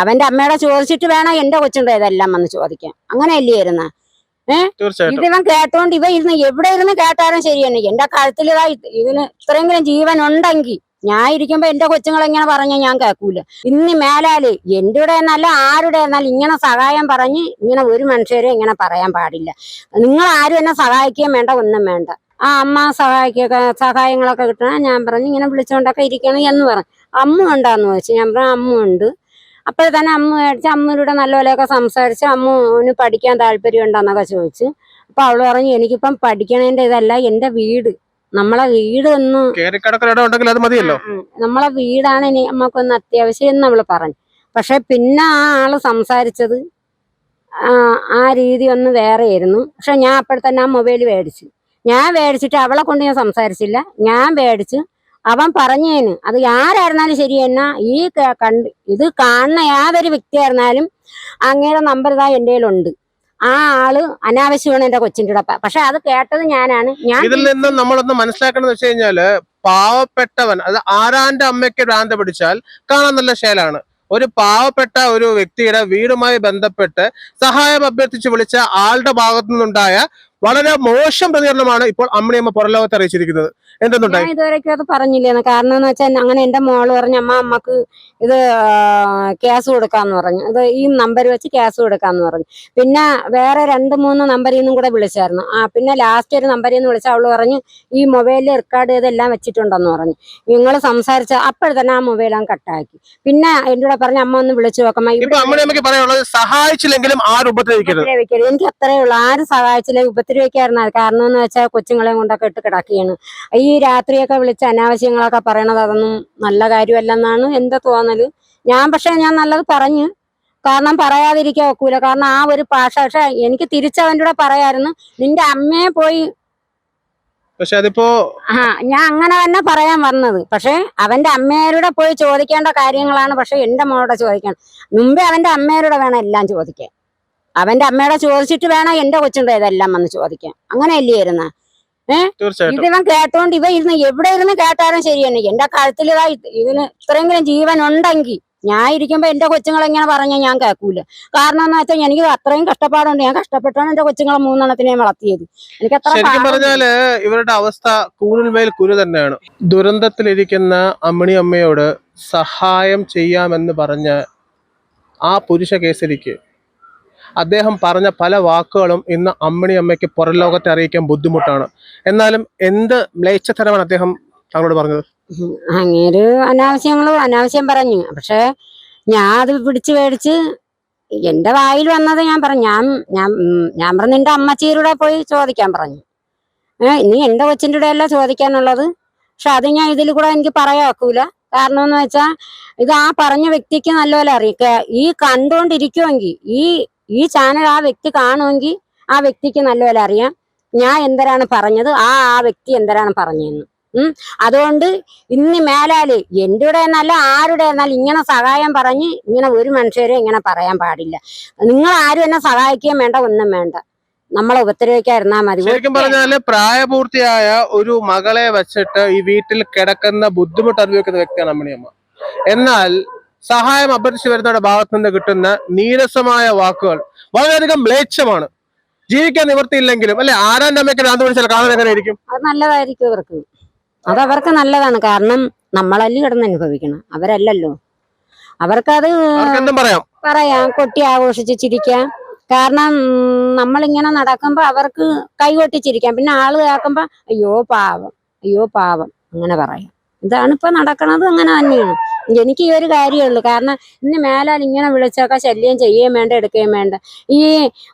അവന്റെ അമ്മയുടെ ചോദിച്ചിട്ട് വേണം എന്റെ കൊച്ചിന്റെ ഇതെല്ലാം വന്ന് ചോദിക്കാൻ. അങ്ങനെയല്ലേ ഇരുന്ന? ഏഹ് ഇതിവൻ കേട്ടോണ്ട് ഇവ ഇരുന്ന് എവിടെ ഇരുന്ന് കേട്ടാലും ശരി തന്നെ. എന്റെ കഴുത്തിൽ ഇതാ ഇത് ഇതിന് ഇത്രയെങ്കിലും ജീവൻ ഉണ്ടെങ്കിൽ ഞാൻ ഇരിക്കുമ്പോ എന്റെ കൊച്ചുങ്ങൾ എങ്ങനെ പറഞ്ഞ ഞാൻ കേൾക്കൂല ഇന്ന് മേലാൽ എന്റെ കൂടെ എന്നല്ല ആരുടെ എന്നാലും ഇങ്ങനെ സഹായം പറഞ്ഞ് ഇങ്ങനെ ഒരു മനുഷ്യരെ ഇങ്ങനെ പറയാൻ പാടില്ല. നിങ്ങൾ ആരും എന്നെ സഹായിക്കുകയും വേണ്ട ഒന്നും വേണ്ട. ആ അമ്മ സഹായിക്കൊക്കെ സഹായങ്ങളൊക്കെ കിട്ടണം ഞാൻ പറഞ്ഞു ഇങ്ങനെ വിളിച്ചോണ്ടൊക്കെ ഇരിക്കണം എന്ന് പറഞ്ഞു. അമ്മ ഉണ്ടാന്ന് ചോദിച്ചു. ഞാൻ പറഞ്ഞു അമ്മ ഉണ്ട്. അപ്പോൾ തന്നെ അമ്മ മേടിച്ച് അമ്മയുടെ നല്ലപോലെയൊക്കെ സംസാരിച്ച് അമ്മന് പഠിക്കാൻ താല്പര്യം ഉണ്ടോന്നൊക്കെ ചോദിച്ച്. അപ്പൊ അവൾ പറഞ്ഞു എനിക്കിപ്പം പഠിക്കണേന്റെ ഇതല്ല എന്റെ വീട്. നമ്മളെ വീട് ഒന്ന് നമ്മളെ വീടാണ് ഇനി നമുക്കൊന്ന് അത്യാവശ്യം എന്ന് അവൾ പറഞ്ഞു. പക്ഷെ പിന്നെ ആ ആൾ സംസാരിച്ചത് ആ, ആ രീതി ഒന്ന് വേറെയായിരുന്നു. പക്ഷെ ഞാൻ അപ്പോഴത്തന്നെ ആ മൊബൈൽ മേടിച്ചു. ഞാൻ മേടിച്ചിട്ട് അവളെ കൊണ്ട് ഞാൻ സംസാരിച്ചില്ല. ഞാൻ മേടിച്ചു അവൻ പറഞ്ഞേന് അത് ആരായിരുന്നാലും ശരി എന്നാ ഈ കണ്ട് ഇത് കാണുന്ന യാതൊരു വ്യക്തിയായിരുന്നാലും അങ്ങയുടെ നമ്പർ ഇതാ എന്റെ കയ്യിലുണ്ട്. ആ ആൾ അനാവശ്യമാണ് എന്റെ കൊച്ചിന്റെ കൂടെ പക്ഷെ അത് കേട്ടത് ഞാനാണ്. ഞാൻ ഇതിൽ നിന്നും നമ്മളൊന്ന് മനസ്സിലാക്കണം വെച്ച് കഴിഞ്ഞാൽ പാവപ്പെട്ടവൻ അത് ആരാന്റെ അമ്മയ്ക്ക് ഭ്രാന്ത പിടിച്ചാൽ കാണാൻ നല്ല ശേലാണ്. ഒരു പാവപ്പെട്ട ഒരു വ്യക്തിയുടെ വീടുമായി ബന്ധപ്പെട്ട് സഹായം അഭ്യർത്ഥിച്ച് വിളിച്ച ആളുടെ ഭാഗത്തു നിന്നുണ്ടായ വളരെ മോശം പ്രതികരണമാണ് ഇപ്പോൾ അമ്മണിയമ്മ പുറലോകത്ത് അറിയിച്ചിരിക്കുന്നത്. എന്തെന്നുണ്ടായി? ഇതുവരെയൊക്കെ അത് പറഞ്ഞില്ലേന്ന്. കാരണം എന്ന് വെച്ചാൽ അങ്ങനെ എന്റെ മോൾ പറഞ്ഞു അമ്മ അമ്മയ്ക്ക് ഇത് കേസ് കൊടുക്കാന്ന് പറഞ്ഞു. ഇത് ഈ നമ്പർ വെച്ച് കേസ് കൊടുക്കാന്ന് പറഞ്ഞു. പിന്നെ വേറെ രണ്ട് മൂന്ന് നമ്പറിൽ നിന്നും കൂടെ വിളിച്ചായിരുന്നു. ആ പിന്നെ ലാസ്റ്റ് ഒരു നമ്പറിൽ നിന്ന് വിളിച്ച അവൾ പറഞ്ഞു ഈ മൊബൈലിൽ റെക്കോർഡ് ചെയ്തെല്ലാം വെച്ചിട്ടുണ്ടെന്ന് പറഞ്ഞു. നിങ്ങൾ സംസാരിച്ച അപ്പോൾ തന്നെ ആ മൊബൈൽ അങ്ങ് കട്ടാക്കി. പിന്നെ എന്റെ കൂടെ പറഞ്ഞു അമ്മ ഒന്ന് വിളിച്ചു നോക്കാം എനിക്ക് സഹായിച്ചില്ലെങ്കിലും ആരും സഹായിച്ചില്ലെങ്കിൽ ഉപദ്രവിക്കരുത്. സഹായിച്ചില്ല ഉപദ്രവിക്കായിരുന്നു കാരണം എന്ന് വെച്ചാൽ കൊച്ചുങ്ങളെ കൊണ്ടൊക്കെ ഇട്ട് കിടക്കുകയാണ്. ഈ രാത്രിയൊക്കെ വിളിച്ച് അനാവശ്യങ്ങളൊക്കെ പറയണത് അതൊന്നും നല്ല കാര്യമല്ലെന്നാണ് എന്റെ തോന്നൽ. ഞാൻ പക്ഷെ ഞാൻ നല്ലത് പറഞ്ഞു. കാരണം പറയാതിരിക്കാൻ ഒക്കൂല. കാരണം ആ ഒരു ഭാഷ പക്ഷെ എനിക്ക് തിരിച്ചവന്റെ കൂടെ പറയായിരുന്നു. നിന്റെ അമ്മയെ പോയി പക്ഷെ അതിപ്പോ ആ ഞാൻ അങ്ങനെ തന്നെ പറയാൻ വന്നത്. പക്ഷെ അവന്റെ അമ്മയോടെ പോയി ചോദിക്കേണ്ട കാര്യങ്ങളാണ് പക്ഷെ എന്റെ മോളോടെ ചോദിക്കണം മുമ്പേ അവന്റെ അമ്മയോടെ വേണം എല്ലാം ചോദിക്കാൻ. അവന്റെ അമ്മയുടെ ചോദിച്ചിട്ട് വേണം എന്റെ കൊച്ചിന്റെ ഇതെല്ലാം വന്ന് ചോദിക്കാൻ. അങ്ങനെയല്ലേ ഇരുന്ന? ഏഹ് ഇതിവൻ കേട്ടോണ്ട് ഇവ ഇരുന്ന് എവിടെ ഇരുന്ന് കേട്ടാലും ശരി തന്നെ. എന്റെ കഴുത്തിൽ ഇതാ ഇത് ഇതിന് ഇത്രയെങ്കിലും ജീവൻ ഉണ്ടെങ്കിൽ ഞാൻ ഇരിക്കുമ്പോ എന്റെ കൊച്ചുങ്ങൾ എങ്ങനെ പറഞ്ഞാൽ ഞാൻ കേൾക്കൂല കാരണം എന്ന് വെച്ചാൽ എനിക്ക് അത്രയും കഷ്ടപ്പാടുണ്ട്. ഞാൻ കഷ്ടപ്പെട്ടാണ് എന്റെ കൊച്ചുങ്ങളെ മൂന്നെണ്ണത്തിനെയും വളർത്തിയത്. എനിക്ക് അത്ര പറഞ്ഞാൽ ഇവരുടെ അവസ്ഥ കൂടുതൽ കുരു തന്നെയാണ്. ദുരന്തത്തിലിരിക്കുന്ന അമ്മിണി അമ്മയോട് സഹായം ചെയ്യാമെന്ന് പറഞ്ഞ ആ പുരുഷ കേസരിക്ക് അദ്ദേഹം പറഞ്ഞ പല വാക്കുകളും ഇന്ന് അമ്മിണി അമ്മയ്ക്ക് പുറം ലോകത്തെ അറിയിക്കാൻ ബുദ്ധിമുട്ടാണ്. എന്നാലും എന്ത് മ്ലേച്ഛതരമാണ് അദ്ദേഹം താങ്കളോട് പറഞ്ഞത്. അങ്ങേര് അനാവശ്യങ്ങൾ അനാവശ്യം പറഞ്ഞു. പക്ഷെ ഞാൻ അത് പിടിച്ചു മേടിച്ച് എന്റെ വായിൽ വന്നത് ഞാൻ പറഞ്ഞു. ഞാൻ ഞാൻ ഞാൻ പറഞ്ഞു എന്റെ അമ്മച്ചീരുടെ പോയി ചോദിക്കാൻ പറഞ്ഞു. ഇനി എന്റെ കൊച്ചിന്റെ കൂടെ അല്ല ചോദിക്കാനുള്ളത്. പക്ഷെ അത് ഞാൻ ഇതിൽ കൂടെ എനിക്ക് പറയാക്കൂല. കാരണം എന്ന് വെച്ചാ ഇത് ആ പറഞ്ഞ വ്യക്തിക്ക് നല്ലപോലെ അറിയിക്കുക ഈ കണ്ടുകൊണ്ടിരിക്കുമെങ്കിൽ ഈ ഈ ചാനൽ ആ വ്യക്തി കാണുമെങ്കിൽ ആ വ്യക്തിക്ക് നല്ലപോലെ അറിയാം. ഞാൻ എന്തരാണ് പറഞ്ഞത്? ആ ആ വ്യക്തി എന്തരാണ് പറഞ്ഞതെന്ന് ഉം? അതുകൊണ്ട് ഇന്ന് മേലാൽ കൂടെ എന്നല്ല ആരുടെ എന്നാൽ ഇങ്ങനെ സഹായം പറഞ്ഞ് ഇങ്ങനെ ഒരു മനുഷ്യരെ ഇങ്ങനെ പറയാൻ പാടില്ല. നിങ്ങൾ ആരും എന്നെ സഹായിക്കുകയും വേണ്ട ഒന്നും വേണ്ട. നമ്മളെ ഉപദ്രവിക്കാതിരുന്നാ മതി. ശരിക്കും പറഞ്ഞാൽ പ്രായപൂർത്തിയായ ഒരു മകളെ വെച്ചിട്ട് ഈ വീട്ടിൽ കിടക്കുന്ന ബുദ്ധിമുട്ട് അനുഭവിക്കുന്ന വ്യക്തിയാണ് അമ്മണിയമ്മ. എന്നാൽ സഹായം അഭ്യർത്ഥിച്ചു വരുന്നവരുടെ ഭാഗത്ത് നിന്ന് കിട്ടുന്ന നീരസമായ വാക്കുകൾ വളരെയധികം മ്ലേച്ഛമാണ്. ജീവിക്കാൻ നിവർത്തിയില്ലെങ്കിലും അല്ലെ? ആരാന്റെ അമ്മയ്ക്ക് ഭ്രാന്ത് പിടിച്ചാൽ കാണാൻ എങ്ങനെ ഇരിക്കും? അത് നല്ലതായിരിക്കും അവർക്ക്. അത് അവർക്ക് നല്ലതാണ്. കാരണം നമ്മളല്ലേ കിടന്ന് അനുഭവിക്കണം. അവരല്ലല്ലോ. അവർക്കത് പറയാം. പറയാം. കൊട്ടി ആഘോഷിച്ച് ചിരിക്കാം. കാരണം നമ്മളിങ്ങനെ നടക്കുമ്പോ അവർക്ക് കൈകൊട്ടിച്ചിരിക്കാം പിന്നെ ആൾ കേൾക്കുമ്പോ അയ്യോ പാവം. അയ്യോ പാവം. അങ്ങനെ പറയാം. ഇതാണ് ഇപ്പൊ നടക്കണത് അങ്ങനെ തന്നെയാണ്. എനിക്ക് ഈ ഒരു കാര്യമുള്ളൂ കാരണം ഇന്ന് മേലാൽ ഇങ്ങനെ വിളിച്ചൊക്കെ ശല്യം ചെയ്യുകയും വേണ്ട എടുക്കുകയും വേണ്ട. ഈ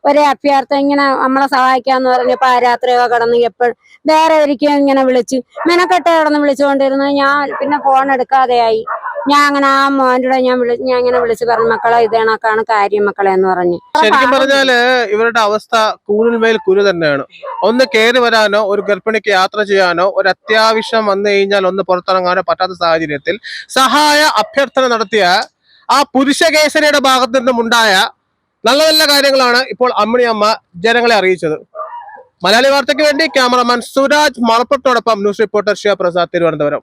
ഒരേ അഭ്യർത്ഥം ഇങ്ങനെ നമ്മളെ സഹായിക്കാന്ന് പറഞ്ഞപ്പോ ആ രാത്രിയൊക്കെ കിടന്ന് എപ്പോഴും വേറെ ഒരിക്കലും ഇങ്ങനെ വിളിച്ച് മെനക്കെട്ട് കിടന്ന് വിളിച്ചുകൊണ്ടിരുന്നത് ഞാൻ പിന്നെ ഫോൺ എടുക്കാതെയായി. ഞാൻ അങ്ങനെ ആ മോന്റെ ഞാൻ വിളിച്ച് ഞാൻ ഇങ്ങനെ വിളിച്ച് പറഞ്ഞു മക്കളെ ഇതേണക്കാണ് കാര്യം മക്കളെ എന്ന് പറഞ്ഞ്. ശരിക്കും പറഞ്ഞാൽ ഇവരുടെ അവസ്ഥ കൂനിന്മേൽ കുരു തന്നെയാണ്. ഒന്ന് കയറി വരാനോ ഒരു ഗർഭിണിക്ക് യാത്ര ചെയ്യാനോ ഒരു അത്യാവശ്യം വന്നു കഴിഞ്ഞാൽ ഒന്ന് പുറത്തിറങ്ങാനോ പറ്റാത്ത സാഹചര്യത്തിൽ സഹായ അഭ്യർത്ഥന നടത്തിയ ആ പുരുഷ കേസരിയുടെ ഭാഗത്തു നിന്നും ഉണ്ടായ നല്ല നല്ല കാര്യങ്ങളാണ് ഇപ്പോൾ അമ്മിണിയമ്മ ജനങ്ങളെ അറിയിച്ചത്. മലയാളി വാർത്തയ്ക്ക് വേണ്ടി ക്യാമറമാൻ സുരാജ് മലപ്പുറത്തോടൊപ്പം ന്യൂസ് റിപ്പോർട്ടർ ശിവപ്രസാദ് തിരുവനന്തപുരം.